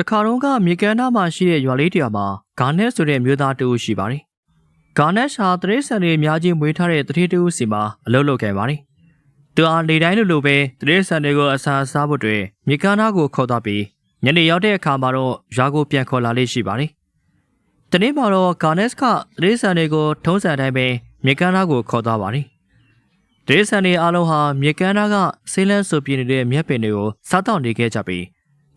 တခါတော့ကမြေကမ်းနားမှာရှိတဲ့ရွာလေးတရွာမှာဂါနက်ဆိုတဲ့မျိုးသားတူရှိပါတယ်။ဂါနက်ဟာတရေဆန်တွေအများကြီးမွေးထားတဲ့တတိတူစီမှာအလုပ်လုပ်ခဲ့ပါတယ်။သူအားလေတိုင်းလိုလိုပဲတရေဆန်တွေကိုအစာစားဖို့အတွက်မြေကမ်းနားကိုခေါ်သွားပြီးညနေရောက်တဲ့အခါမှာတော့ရွာကိုပြန်ခေါ်လာလေးရှိပါတယ်။တနေ့မှာတော့ဂါနက်ကတရေဆန်တွေကိုထုံးစံတိုင်းပဲမြေကမ်းနားကိုခေါ်သွားပါတယ်။တရေဆန်တွေအားလုံးဟာမြေကမ်းနားကဆေးလန်းဆူပြနေတဲ့မြက်ပင်တွေကိုစားတောက်နေခဲ့ကြပြီး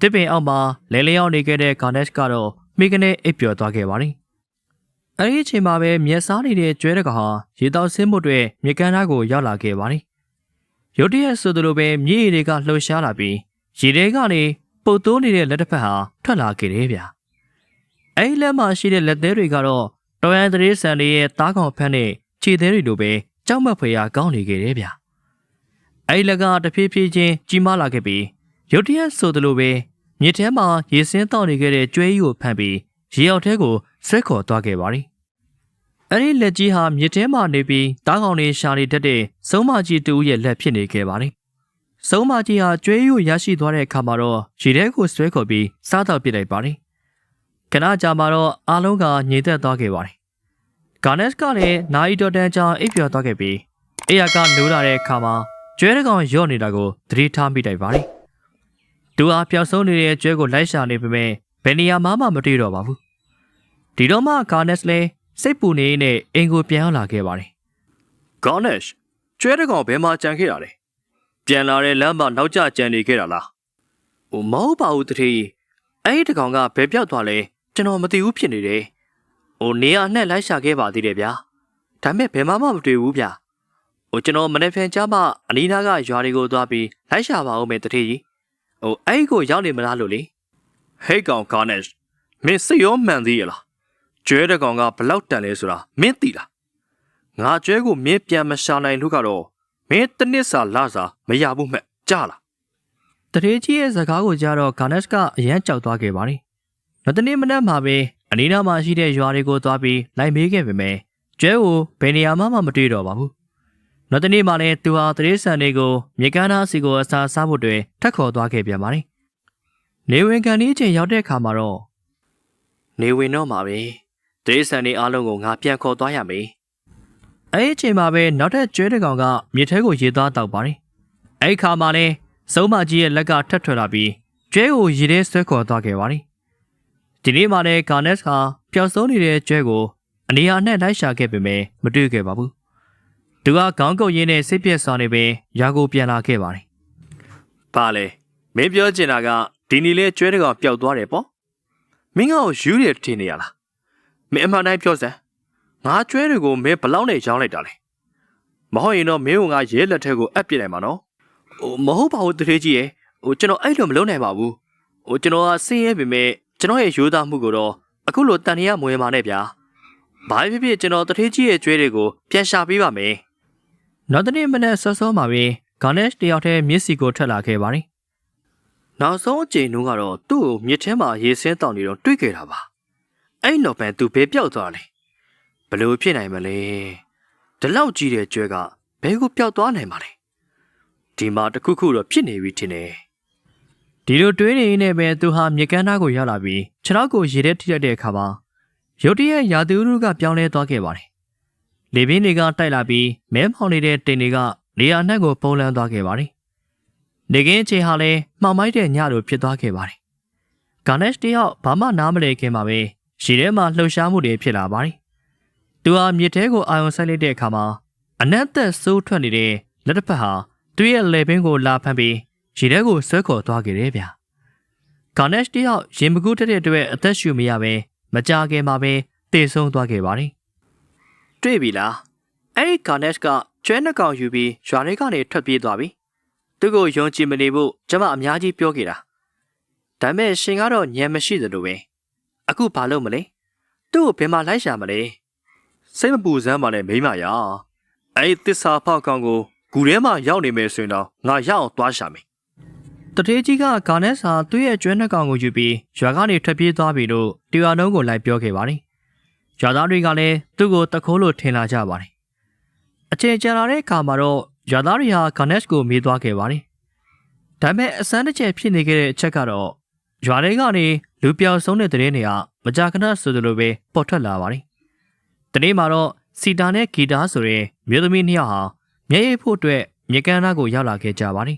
တစ်ပင်အောက်မှာလဲလဲရောက်နေခဲ့တဲ့ဂါနက်ကတော့မိကနေအိပ်ပျော်သွားခဲ့ပါတယ်။အဲဒီအချိန်မှာပဲမျက်စားနေတဲ့ကျွဲတကောင်ဟာရေတောက်ဆင်းမှုတွေမြေကမ်းသားကိုရောက်လာခဲ့ပါတယ်။ရုတ်တရက်ဆိုသလိုပဲမြေရည်တွေကလှုပ်ရှားလာပြီးရေထဲကနေပုတ်တိုးနေတဲ့လက်တစ်ဖက်ဟာထွက်လာခဲ့တယ်ဗျာ။အဲဒီလက်မှာရှိတဲ့လက်သေးတွေကတော့တော်ရန်သတင်းဆန်လေးရဲ့တားကောင်ဖက်နဲ့ခြေသေးတွေလိုပဲကြောက်မက်ဖွယ်ရာကောင်းနေခဲ့တယ်ဗျာ။အဲဒီလက်ကတဖြည်းဖြည်းချင်းကြီးမားလာခဲ့ပြီးရုတ်တရက်ဆိုသလိုပဲ မြစ်ထဲမှာရေစင်းတောက်နေခဲ့တဲ့ကျွဲကြီးကိုဖမ်းပြီးရေအောက်ထဲကိုဆွဲခေါ်သွားခဲ့ပါတယ်။အဲဒီလက်ကြီးဟာမြစ်ထဲမှာနေပြီးတားကောင်တွေရှာနေတတ်တဲ့စုံမကြီးတူရဲ့လက်ဖြစ်နေခဲ့ပါတယ်။စုံမကြီးဟာကျွဲကြီးကိုရရှိသွားတဲ့အခါမှာတော့ရေထဲကိုဆွဲခေါ်ပြီးစားတော့ပစ်လိုက်ပါတယ်။ခဏကြာမှတော့အားလုံးကငြိမ်သက်သွားခဲ့ပါတယ်။ဂါနက်ကလည်းနိုင်တော်တန်ကြာအိပ်ပျော်သွားခဲ့ပြီးအေယာကနိုးလာတဲ့အခါမှာကျွဲတကောင်ရော့နေတာကိုသတိထားမိလိုက်ပါတယ်။ သူအားပျောက်ဆုံးနေတဲ့ကျွဲကိုလိုက်ရှာနေပေမဲ့ဘယ်နေရာမှမမတွေ့တော့ပါဘူး။ဒီတော့မှဂါနက်စ်လည်းစိတ်ပူနေနဲ့အင်ကိုပြန်လာခဲ့ပါတယ်ဂါနက်ကျွဲတကောင်ဘယ်မှာကြံခဲ့တာလဲပြန်လာတဲ့လမ်းမှာနောက်ကျကြံနေခဲ့တာလား။ဟိုမဟုတ်ပါဘူးတတိ။အဲ့ဒီတကောင်ကဘယ်ပြောက်သွားလဲကျွန်တော်မသိဘူးဖြစ်နေတယ်။ဟိုနေရာနဲ့လိုက်ရှာခဲ့ပါသေးတယ်ဗျာ။ဒါပေမဲ့ဘယ်မှမမတွေ့ဘူးဗျာ။ဟိုကျွန်တော်မနေ့ဖန်ကြားမှအနီးနားကရွာတွေကိုသွားပြီးလိုက်ရှာပါဦးမယ်တတိကြီး။ ဟိုအဲ့ဒီကိုရောက်နေမလားလို့လေဟေးကောင်ဂါနက်မင်းစိတ်ရောမှန်သေးရလားကျွဲတကောင်ကဘလောက်တန်လဲဆိုတာမင်းသိလားငါကျွဲကိုမင်းပြန်မရှာနိုင်လို့ကတော့မင်းတစ်နစ်စာလစာမရဘူးမှတ်ကြားလားတရေကြီးရဲ့စကားကိုကြားတော့ဂါနက်ကအရန်ကြောက်သွားခဲ့ပါတယ်။နောက်တနေ့မနက်မှာပဲအနီးနားမှာရှိတဲ့ရွာတွေကိုသွားပြီးလိုက်မေးခဲ့ပေမဲ့ကျွဲကိုဘယ်နေရာမှမတွေ့တော့ပါဘူး။ နောက်တနေ့မှလည်းသူဟာတရေဆန်တွေကိုမြေကမ်းသားစီကိုအစာစားဖို့တွေထက်ခေါ်သွားခဲ့ပြန်ပါတယ်။နေဝင်ကန်ဒီအချိန်ရောက်တဲ့အခါမှာတော့နေဝင်တော့မှာပဲတရေဆန်တွေအားလုံးကိုငါပြန်ခေါ်သွားရမယ်။အဲဒီအချိန်မှာပဲနောက်ထပ်ကျွဲတစ်ကောင်ကမြေထဲကိုရေသားတောက်ပါတယ်။အဲဒီခါမှာလည်းစုံမကြီးရဲ့လက်ကထက်ထွက်လာပြီးကျွဲကိုရေထဲဆွဲခေါ်သွားခဲ့ပါတယ်။ဒီနေ့မှလည်းဂါနက်ဟာပျောက်ဆုံးနေတဲ့ကျွဲကိုအနေအားနဲ့လိုက်ရှာခဲ့ပေမဲ့မတွေ့ခဲ့ပါဘူး။ သူကခေါင်းကုပ်ရင်းနဲ့စိတ်ပြက်စွာနေပင်ရာကိုပြန်လာခဲ့ပါတယ်ဘာလဲမင်းပြောချင်တာကဒီနီလေးကျွဲတကောင်ပျောက်သွားတယ်ပေါ့မင်းကကိုယူရထင်နေရလားမင်းအမှန်တိုင်းပြောစမ်းငါကျွဲတွေကိုမင်းဘလောက်နဲ့ရောင်းလိုက်တာလဲမဟုတ်ရင်တော့မင်းကငါရဲလက်ထက်ကိုအပ်ပြစ်နိုင်မှာနော်။ဟိုမဟုတ်ပါဘူးတထေးကြီးရဲ့ဟိုကျွန်တော်အဲ့လိုမလုပ်နိုင်ပါဘူး။ဟိုကျွန်တော်ကဆင်းရဲပေမဲ့ကျွန်တော်ရဲ့ရိုးသားမှုကိုတော့အခုလိုတန်ရမွေမာနဲ့ဗျာ။ဘာဖြစ်ဖြစ်ကျွန်တော်တထေးကြီးရဲ့ကျွဲတွေကိုပြန်ရှာပေးပါမယ်။ နောက်တနေ့မနေ့စောစောမှာပဲဂါနက်တယောက်တည်းမျက်စိကိုထွက်လာခဲ့ပါတယ်။နောက်ဆုံးအချိန်တုန်းကတော့သူ့ကိုမြစ်ထဲမှာရေဆင်းတောင်နေတော့တွေ့ခဲ့တာပါ။အဲ့တော့ပဲသူဘယ်ပြောက်သွားလဲ။ဘလို့ဖြစ်နိုင်မလဲ။ဒီလောက်ကြီးတဲ့ကျွဲကဘယ်ကိုပျောက်သွားနိုင်မှာလဲ။ဒီမှာတခုခုတော့ဖြစ်နေပြီထင်တယ်ဒီလိုတွေးနေနေပဲသူဟာမြေကမ်းသားကိုရောက်လာပြီးခြေထောက်ကိုရေထဲထိလိုက်တဲ့အခါမှာရုတ်တရက်ရာသီဥတုကပြောင်းလဲသွားခဲ့ပါတယ် လေပြင်းတွေကတိုက်လာပြီးမဲမောင်နေတဲ့တင်တွေကနေရာနှက်ကိုပုံလန်းသွားခဲ့ပါတယ်နေကင်းချိန်ဟာလည်းမှောင်မိုက်တဲ့ညလိုဖြစ်သွားခဲ့ပါတယ်ဂါနက်တယောက်ဘာမှနားမလည်ခင်မှာပဲရေထဲမှာလှုပ်ရှားမှုတွေဖြစ်လာပါတယ်သူဟာမြေထဲကိုအာရုံစိုက်လိုက်တဲ့အခါမှာအနက်သက်ဆိုးထွက်နေတဲ့လက်တစ်ဖက်ဟာသူ့ရဲ့လေပင်ကိုလာဖမ်းပြီးရေထဲကိုဆွဲခေါ်သွားခဲ့တယ်ဗျာ။ဂါနက်တယောက်ရင်မကူးတက်တဲ့အတွက်အသက်ရှူမရပဲမကြခင်မှာပဲတည်ဆုံးသွားခဲ့ပါတယ်။ တွေ့ပြီလား။အဲ့ဒီဂါနက်ကကျွဲနှကောင်ယူပြီးရွာထဲကနေထွက်ပြေးသွားပြီ။သူ့ကိုယုံကြည်မနေဖို့ကျွန်မအများကြီးပြောခဲ့တာ။ဒါပေမဲ့ရှင်ကတော့ညံမရှိသလိုပဲ။အခုဘာလုပ်မလဲ။သူ့ကိုဘယ်မှာလိုက်ရှာမလဲစိတ်မပူစမ်းပါနဲ့မိမရအဲ့ဒီသစ္စာဖောက်ကောင်ကိုဂူထဲမှာရောက်နေမယ်ဆိုရင်တော့ငါရအောင်သွားရှာမယ်။တထေးကြီးကဂါနက်စာသူ့ရဲ့ကျွဲနှကောင်ကိုယူပြီးရွာကနေထွက်ပြေးသွားပြီလို့တရွာလုံးကိုလိုက်ပြောခဲ့ပါတယ်။ ရွာသားတွေကလည်းသူ့ကိုတခိုးလို့ထင်လာကြပါတယ်။အချိန်ကြာလာတဲ့အခါမှာတော့ရွာသားတွေဟာဂါနက်ကိုမေးသွားခဲ့ပါတယ်။ဒါပေမဲ့အစမ်းတစ်ချက်ဖြစ်နေခဲ့တဲ့အချက်ကတော့ရွာထဲကနေလူပြောင်ဆုံးတဲ့တဲ့နေရာမကြာခဏဆိုသလိုပဲပေါ်ထွက်လာပါတယ်။တနေ့မှာတော့စီတာနဲ့ဂီတာဆိုတဲ့မြို့သမီးနှစ်ယောက်ဟာမျက်ရည်ဖို့အတွက်မြေကမ်းနားကိုရောက်လာခဲ့ကြပါတယ်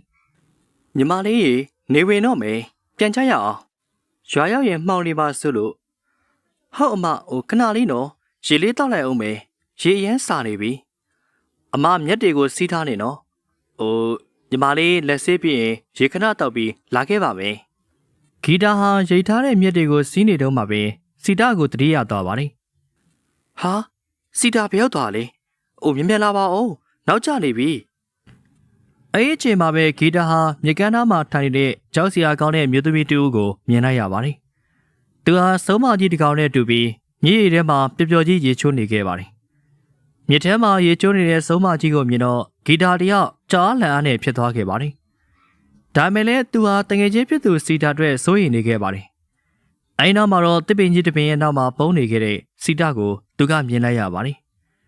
ညီမလေးရေနေဝင်တော့မယ်ပြန်ချရအောင်ရွာရောက်ရင်မှောင်နေပါဆိုလို့ ဟုတ်အမဟိုခဏလေးနော်ရေလေးတောက်လိုက်အောင်မယ်ရေအရမ်းစာနေပြီအမမျက်တွေကိုစီးထားနေနော်ဟိုညီမလေးလက်ဆေးပြီးရင်ရေခဏတောက်ပြီးလာခဲ့ပါမယ်။ဂီတာဟာရိတ်ထားတဲ့မြက်တွေကိုစီးနေတော့မှပဲစီတာကိုတတိယသွားပါတယ်ဟာစီတာဘယ်ရောက်သွားလဲအိုမြင်မြန်လာပါဦးနောက်ကျနေပြီ။အဲဒီအချိန်မှာပဲဂီတာဟာမြေကမ်းနားမှာထိုင်နေတဲ့ကြောက်စရာကောင်းတဲ့မြို့သမီးတူကိုမြင်လိုက်ရပါတယ်။ သူဟာစုံမကြီးတစ်ကောင်နဲ့တူပြီးမြေရီထဲမှာပျော်ပျော်ကြီးရေချိုးနေခဲ့ပါတယ်။မြေထဲမှာရေချိုးနေတဲ့စုံမကြီးကိုမြင်တော့ဂီတာတယောက်ကြားလန်အားနဲ့ဖြစ်သွားခဲ့ပါတယ်။ဒါမဲ့လည်းသူဟာတငယ်ချင်းဖြစ်သူစီတာအတွက်စိုးရိမ်နေခဲ့ပါတယ်။အဲဒီနောက်မှာတော့တစ်ပင်ကြီးတစ်ပင်ရဲ့နောက်မှာပုံနေခဲ့တဲ့စီတာကိုသူကမြင်လိုက်ရပါတယ်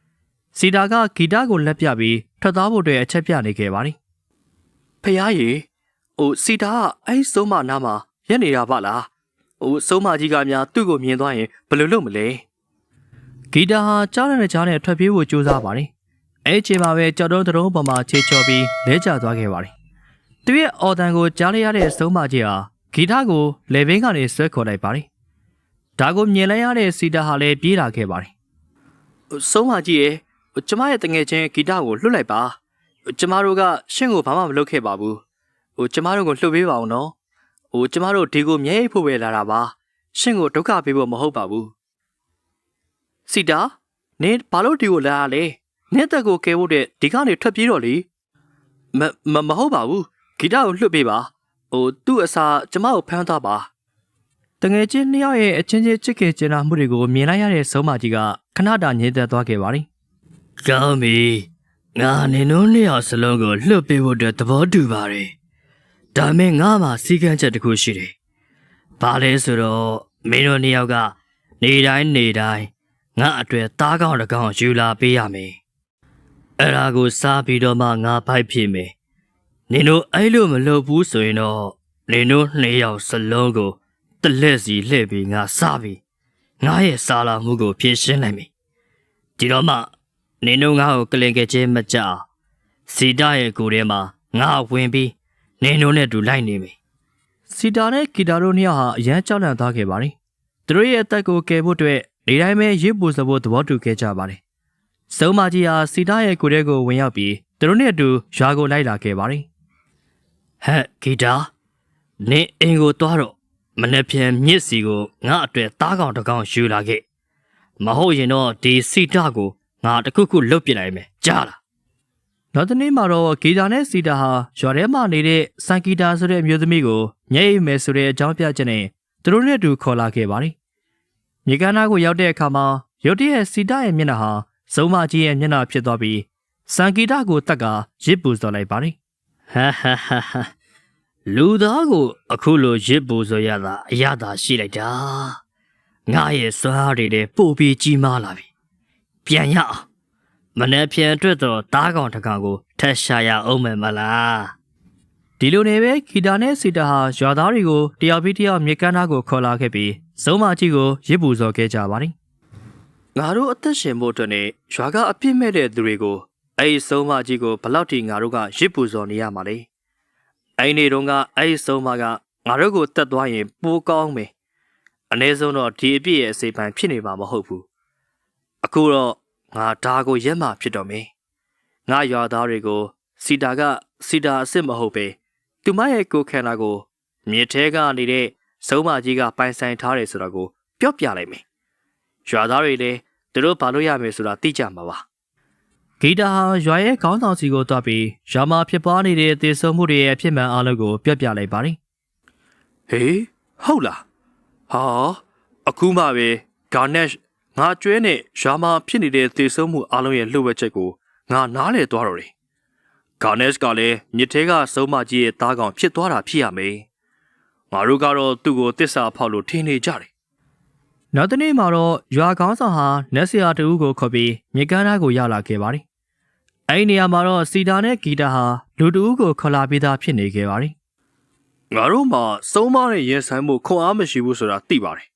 ။စီတာကဂီတာကိုလက်ပြပြီးထွက်သွားဖို့အတွက်အချက်ပြနေခဲ့ပါတယ်။ဖះရေဟိုစီတာကအဲ့စုံမနားမှာရက်နေတာပါလား ဟိုစုံမကြီးကများသူ့ကိုမြင်သွားရင်ဘယ်လိုလုပ်မလဲဂီတာဟာကြားတဲ့ကြားနဲ့ထွက်ပြေးဖို့ကြိုးစားပါတယ်။အဲအချိန်မှာပဲကြော်တုံးတုံးပေါ်မှာခြေချော်ပြီးလဲကျသွားခဲ့ပါတယ်။သူရဲ့အော်တန်ကိုကြားလိုက်ရတဲ့ဆုံးမကြီးဟာဂီတာကိုလေဘင်းကနေဆွဲခေါ်လိုက်ပါတယ်။ဒါကိုမြင်လိုက်ရတဲ့စီတာဟာလည်းပြေးလာခဲ့ပါတယ်ဟိုစုံမကြီးရေဟိုကျမရဲ့တငယ်ချင်းဂီတကိုလွှတ်လိုက်ပါဟိုကျမတို့ကရှင့်ကိုဘာမှမလုပ်ခဲ့ပါဘူးဟိုကျမတို့ကိုလှုပ်ပေးပါအောင်နော် ဟိုကျမတို့ဒီကိုမြဲရိပ်ဖို့ပဲလာတာပါရှင့်ကိုဒုက္ခပေးဖို့မဟုတ်ပါဘူးစီတာနင်ဘာလို့ဒီကိုလာရလဲနင့်တက်ကိုကဲဖို့တဲ့ဒီကနေထွက်ပြေးတော့လေမမမဟုတ်ပါဘူးဂီတကိုလွှတ်ပေးပါဟိုသူ့အစာကျမကိုဖမ်းသွားပါ။တငယ်ချင်းနှစ်ယောက်ရဲ့အချင်းချင်းချစ်ခင်ကျင်နာမှုတွေကိုမြင်လိုက်ရတဲ့ဆုံးမကြီးကခဏတာငြိမ်သက်သွားခဲ့ပါတယ်ကောင်းပြီငါနင်တို့နှစ်ယောက်စလုံးကိုလွတ်ပေးဖို့အတွက်သဘောတူပါတယ် ဒါမဲ့ငါမှစီကံချက်တစ်ခုရှိတယ်ဘာလဲဆိုတော့မင်းတို့နှစ်ယောက်ကနေတိုင်းနေတိုင်းငါအတွက်သားကောင်းတစ်ကောင်ယူလာပေးရမယ်အဲ့ဒါကိုစားပြီးတော့မှငါဖိုက်ဖြစ်မယ်နင်တို့အဲ့လိုမလုပ်ဘူးဆိုရင်တော့နင်တို့နှစ်ယောက်စလုံးကိုတလက်စီလှည့်ပြီးငါစားပြီးငါရဲ့စားလာမှုကိုဖြည့်ရှင်းလိုက်မယ်ဒီတော့မှနင်တို့ငါ့ကိုကလင်ကချင်းမကြအောင်စီတာရဲ့ကိုယ်ထဲမှာငါဝင်ပြီး နင်တို့နဲ့တူလိုက်နေပြီ။စီတာနဲ့ဂီတာတို့နှစ်ယောက်ဟာအရန်ကြောက်လန့်သွားခဲ့ပါတယ်။သူတို့ရဲ့အသက်ကိုကယ်ဖို့အတွက်ဒီတိုင်းပဲရစ်ပူစဖို့သဘောတူခဲ့ကြပါတယ်။စုံမကြီးဟာစီတာရဲ့ကိုယ်ထဲကိုဝင်ရောက်ပြီးသူတို့နဲ့အတူရွာကိုလိုက်လာခဲ့ပါတယ်။ဟဲ့ဂီတာနင်အိမ်ကိုသွားတော့မနေ့ပြန်မြစ်စီကိုငါအတွက်သားကောင်တစ်ကောင်ယူလာခဲ့မဟုတ်ရင်တော့ဒီစီတာကိုငါတစ်ခုခုလုတ်ပြလိုက်မယ်ကြားလား နောက်တနေ့မှာတော့ဂီတာနဲ့စီတာဟာရွာထဲမှာနေတဲ့စန်ဂီတာဆိုတဲ့အမျိုးသမီးကိုညှိအိမ်မယ်ဆိုတဲ့အကြောင်းပြချက်နဲ့သူတို့နဲ့အတူခေါ်လာခဲ့ပါတယ်။မြေကမ်းနားကိုရောက်တဲ့အခါမှာရုတ်တရက်စီတာရဲ့မျက်နှာဟာစုံမကြီးရဲ့မျက်နှာဖြစ်သွားပြီးစန်ဂီတာကိုတက်ကရစ်ပူစော်လိုက်ပါတယ်ဟာဟာဟာဟာလူသားကိုအခုလိုရစ်ပူဆိုရတာအရသာရှိလိုက်တာငါရဲ့စွမ်းအားတွေလည်းပို့ပြီးကြီးမားလာပြီပြန်ရအောင် မနေ့ပြန်အတွက်တော့သားကောင်တစ်ကောင်ကိုထက်ရှာရအောင်မယ်မလား။ဒီလိုနဲ့ပဲဂီတာနဲ့စီတာဟာရွာသားတွေကိုတယောက်ပြီးတယောက်မြေကမ်းနားကိုခေါ်လာခဲ့ပြီးစုံမကြီးကိုရစ်ပူစော်ခဲ့ကြပါတယ်။ငါတို့အသက်ရှင်ဖို့အတွက်နဲ့ရွာကအပြစ်မဲ့တဲ့သူတွေကိုအဲ့ဒီဆုံးမကြီးကိုဘယ်လောက်ထိငါတို့ကရစ်ပူဇော်နေရမှာလဲအဲ့ဒီနေ့တုန်းကအဲ့ဒီဆုံးမကငါတို့ကိုတတ်သွားရင်ပိုကောင်းမယ်အ ਨੇ ဆုံးတော့ဒီအပြစ်ရဲ့အစိပ်ပိုင်းဖြစ်နေမှာမဟုတ်ဘူးအခုတော့ ငါဒါကိုရက်မှဖြစ်တော့မယ်ငါရွာသားတွေကို စီတာက စီတာအစ်စ်မဟုတ်ပဲသူမရဲ့ကိုယ်ခန္ဓာကိုမြေထဲကနေတဲ့ဆုံးမကြီးကပိုင်ဆိုင်ထားတယ်ဆိုတာကိုပြောပြလိုက်မယ်ရွာသားတွေလည်းသူတို့ဘာလို့ရမယ်ဆိုတာသိကြမှာပါဂီတာဟာရွာရဲ့ခေါင်းဆောင်စီကိုတွားပြီးရွာမှာဖြစ်ပွားနေတဲ့သေဆုံးမှုတွေရဲ့အဖြစ်မှန်အားလုံးကိုပြောပြလိုက်ပါတယ်ဟေးဟုတ်လားဟာအခုမှပဲဂါနက် ငါကျွဲနဲ့ရွာမှာဖြစ်နေတဲ့သေဆုံးမှုအလုံးရဲ့လှုပ်ဝက်ချက်ကိုငါနားလေသွားတော့တယ်ဂါနက်ကလည်းမြစ်ထဲကစုံမကြီးရဲ့သားကောင်ဖြစ်သွားတာဖြစ်ရမယ်ငါတို့ကတော့သူ့ကိုတစ္ဆာဖောက်လို့ထင်နေကြတယ်။နောက်တနေ့မှာတော့ရွာခေါင်းဆောင်ဟာနက်ဆီယာတူကိုခေါ်ပြီးမြေကမ်းနားကိုရောက်လာခဲ့ပါတယ်။အဲဒီနေရာမှာတော့စီတာနဲ့ဂီတာဟာလူတူကိုခေါ်လာပြီးသားဖြစ်နေခဲ့ပါတယ်ငါတို့မှစုံမနဲ့ရင်ဆိုင်မှုခွန်အားမရှိဘူးဆိုတာသိပါတယ်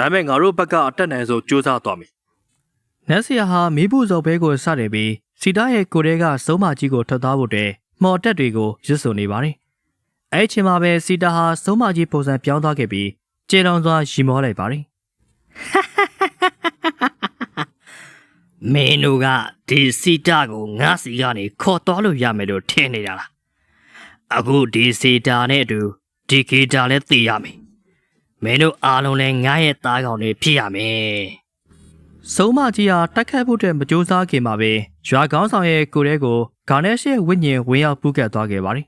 ဒါပေမဲ့ငါတို့ဘက်ကအတက်နိုင်ဆုံးစူးစမ်းသွားမယ်နတ်ဆရာဟာမိဖို့ဇော်ဘဲကိုစတယ်ပြီးစီတာရဲ့ကိုယ်ထဲကစုံမကြီးကိုထွက်သွားဖို့တည်းမော်တက်တွေကိုရွတ်ဆိုနေပါတယ်။အဲ့ဒီအချိန်မှာပဲစီတာဟာစုံမကြီးပုံစံပြောင်းသွားခဲ့ပြီးကျေတောင်စွာရီမောလိုက်ပါတယ်မင်းတို့ကဒီစီတာကိုငါစီကနေခေါ်သွားလို့ရမယ်လို့ထင်နေတာလားအခုဒီစီတာနဲ့အတူဒီဂီတာလည်းသိရမယ် မင်းတို့အားလုံးလည်းငါရဲ့သားကောင်တွေဖြစ်ရမယ်။စုံမကြီးဟာတိုက်ခတ်ဖို့တဲ့မကြိုးစားခင်မှာပဲရွာကောင်းဆောင်ရဲ့ကိုယ်ထဲကိုဂါနက်ရှ်ရဲ့ဝိညာဉ်ဝင်ရောက်ပူးကတ်သွားခဲ့ပါတယ်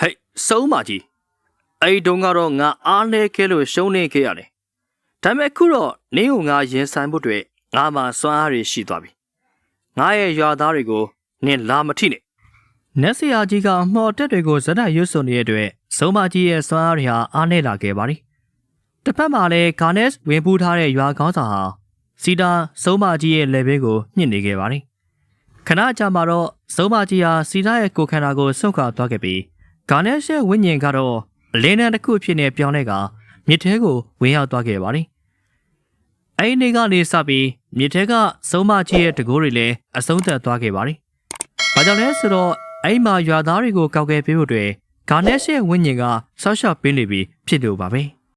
ဟဲ့စုံမကြီးအဲ့ဒီတုန်းကတော့ငါအားလဲခဲလို့ရှုံးနေခဲ့ရတယ်ဒါပေမဲ့အခုတော့နင်းကိုငါရင်ဆိုင်ဖို့အတွက်ငါမှစွမ်းအားတွေရှိသွားပြီငါရဲ့ရွာသားတွေကိုနင်းလာမထိနဲ့။နတ်ဆရာကြီးကမော်တက်တွေကိုဇက်တိုက်ရွတ်ဆိုနေတဲ့အတွက်စုံမကြီးရဲ့စွမ်းအားတွေဟာအားနည်းလာခဲ့ပါတယ်။ တစ်ဖက်မှာလည်းဂါနက်ရှ်ဝင်ပူးထားတဲ့ရွာကောင်းဆောင်ဟာစီတာစုံမကြီးရဲ့ level ကိုညှင့်နေခဲ့ပါတယ်။ခဏကြာမှတော့စုံမကြီးဟာစီတာရဲ့ကိုယ်ခန္ဓာကိုဆုတ်ခွာသွားခဲ့ပြီးဂါနက်ရှ်ရဲ့ဝိညာဉ်ကတော့အလင်းတန်းတစ်ခုအဖြစ်နဲ့ပြောင်းလဲကမြစ်ထဲကိုဝင်ရောက်သွားခဲ့ပါတယ်။အဲဒီနေ့ကနေစပြီးမြစ်ထဲကစုံမကြီးရဲ့တကိုးတွေလည်းအဆုံးသတ်သွားခဲ့ပါတယ်။ဘာကြောင့်လဲဆိုတော့အဲ့မှာရွာသားတွေကိုကောက်ကယ်ပေးဖို့အတွက်ဂါနက်ရှ်ရဲ့ဝိညာဉ်ကဆောက်ရှောက်ပေးနေပြီးဖြစ်လို့ပါပဲ။